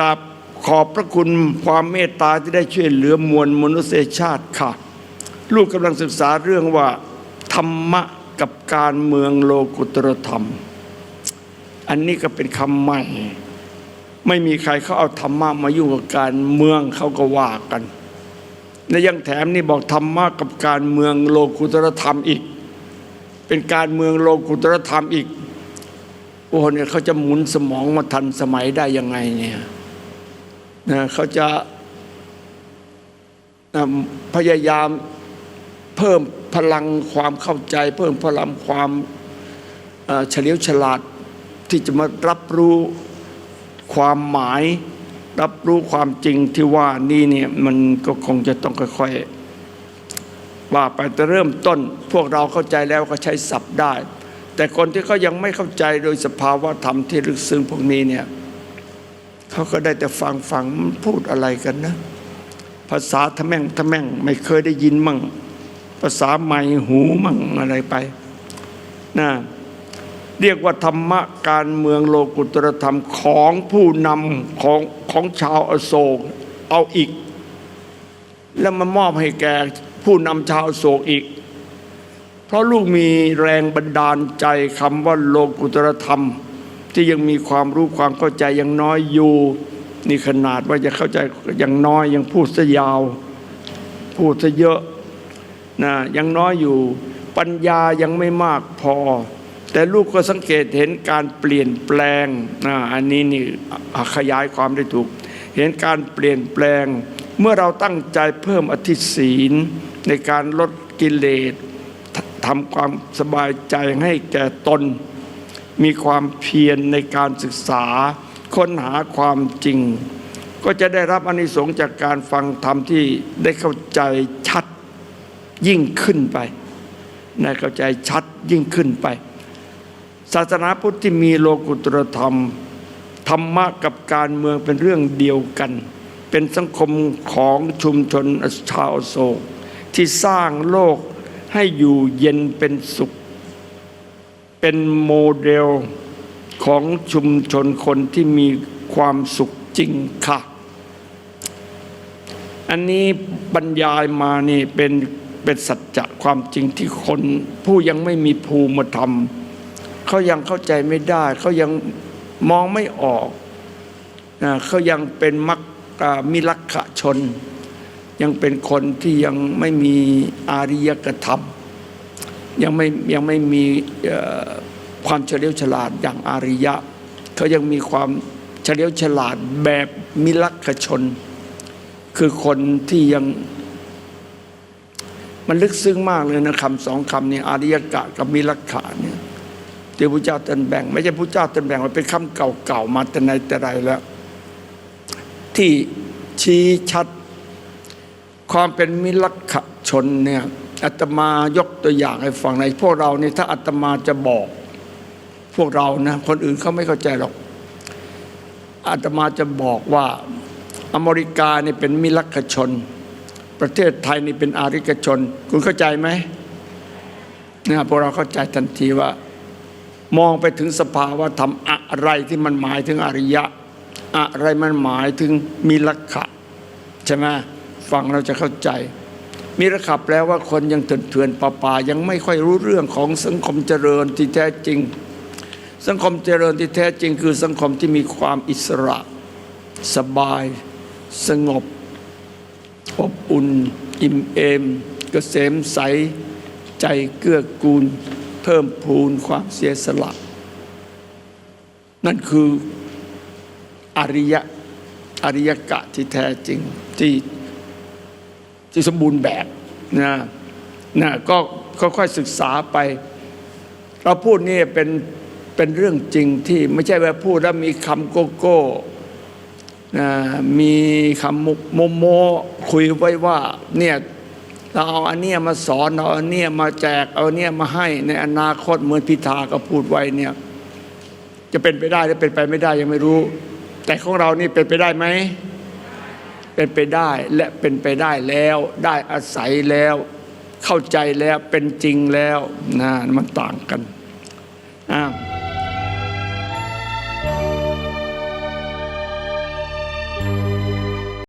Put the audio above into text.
ราบขอบพระคุณความเมตตาที่ได้ช่วยเหลือมวลมนุษยชาติค่ะ ลูกกำลังศึกษาเรื่องว่า ธรรมะกับการเมืองโลกุตรธรรม อันนี้ก็เป็นคำใหม่ ไม่มีใครเขาเอาธรรมะมายุ่งกับการเมืองเขาก็ว่ากันและยังแถมนี่บอกธรรมะกับการเมืองโลกุตรธรรมอีก เป็นการเมืองโลกุตรธรรมอีกโอ้โหเนี่ยเขาจะหมุนสมองมาทันสมัยได้ยังไงเนี่ย นะเขาจะนะพยายามเพิ่มพลังความเข้าใจ เพิ่มพลังความเฉลียวฉลาดที่จะมารับรู้ความหมาย รับรู้ความจริงที่ว่านี่เนี่ยมันก็คงจะต้องค่อยๆว่าไปแต่เริ่มต้น พวกเราเข้าใจแล้วก็ใช้ศัพท์ได้ แต่คนที่เขายังไม่เข้าใจโดยสภาวะธรรมที่ลึกซึ้งพวกนี้เนี่ย เขาก็ได้แต่ฟังฟังมันพูดอะไรกันนะ ภาษาทะแม่งทะแม่งไม่เคยได้ยินมั่ง ภาษาใหม่หูมั่งอะไรไปนะเรียกว่าธรรมะการเมืองโลกุตรธรรมของผู้นำของของชาวอโศกเอาอีก แล้วมามอบให้แก่ผู้นำชาวอโศกอีก เพราะลูกมีแรงบันดาลใจคำว่าโลกุตรธรรม ที่ยังมีความรู้ความเข้าใจยังน้อยอยู่นี่ขนาดว่าจะเข้าใจยังน้อยยังพูดซะยาว พูดซะเยอะนะยังน้อยอยู่ปัญญายังไม่มากพอ แต่ลูกก็สังเกตเห็นการเปลี่ยนแปลงนะอันนี้นี่ขยายความได้ถูก เห็นการเปลี่ยนแปลง เมื่อเราตั้งใจเพิ่มอธิศีลในการลดกิเลสทำความสบายใจให้แก่ตน มีความเพียรในการศึกษา ค้นหาความจริง ก็จะได้รับอานิสงส์จากการฟังธรรมที่ได้เข้าใจชัดยิ่งขึ้นไปได้เข้าใจชัดยิ่งขึ้นไป ศาสนาพุทธที่มีโลกุตรธรรม ธรรมะกับการเมืองเป็นเรื่องเดียวกัน เป็นสังคมของชุมชนชาวโศกที่สร้างโลกให้อยู่เย็นเป็นสุข เป็นโมเดลของชุมชนคนที่มีความสุขจริงค่ะ อันนี้บรรยายมานี่เป็นเป็นสัจจะความจริงที่คนผู้ยังไม่มีภูมิธรรมเขายังเข้าใจไม่ได้ เขายังมองไม่ออกนะเขายังเป็นมักมิลักขะชน ยังเป็นคนที่ยังไม่มีอาริยกธรรม ยังไม่ยังไม่มีความเฉลียวฉลาดอย่างอาริยะ เขายังมีความเฉลียวฉลาดแบบมิลักขชน คือคนที่ยังมันลึกซึ้งมากเลยนะคำสองคำนี้อาริยกะกับมิลักขะเนี่ยที่พระเจ้าตรันแบ่ง ไม่ใช่พระเจ้าตรันแบ่งมันเป็นคำเก่าๆมาแต่ไหนแต่ไรแล้ว ที่ชี้ชัดความเป็นมิลักขชนเนี่ย อาตมายกตัวอย่างให้ฟังในพวกเราเนี่ยถ้าอาตมาจะบอก พวกเรานะคนอื่นเขาไม่เข้าใจหรอกอาตมาจะบอกว่าอเมริกานี่เป็นมิลักชน ประเทศไทยนี่เป็นอาริกชน คุณเข้าใจไหมนี่ยพวกเราเข้าใจทันทีว่า มองไปถึงสภาวะธรรมอะไรที่มันหมายถึงอริยะ อะไรมันหมายถึงมิลักขะใช่ไหมฟังเราจะเข้าใจ มีระขับแล้วว่าคนยังเถื่อนๆป่าๆยังไม่ค่อยรู้เรื่องของสังคมเจริญที่แท้จริง สังคมเจริญที่แท้จริง คือสังคมที่มีความอิสระ สบาย สงบ อบอุ่น อิ่มเอมเกษมใส ใจเกื้อกูล เพิ่มพูนความเสียสละ นั่นคืออริยะอริยกะที่แท้จริงที่ ที่สมบูรณ์แบบนะนะก็ค่อยๆศึกษาไป เราพูดนี่เป็นเป็นเรื่องจริงที่ไม่ใช่ว่าพูดแล้วมีคำโกโก้นะมีคำมุกโมโมคุยไว้ว่าเนี่ยเราเอาอันเนี้ยมาสอนเอาอันเนี้ยมาแจกเอาเนี้ยมาให้ในอนาคตเหมือนพิธาก็พูดไว้เนี่ย จะเป็นไปได้หรือเป็นไปไม่ได้ยังไม่รู้ แต่ของเรานี่เป็นไปได้ไหม เป็นไปได้และเป็นไปได้แล้วได้อาศัยแล้ว เข้าใจแล้วเป็นจริงแล้วนะมันต่างกันอ้าว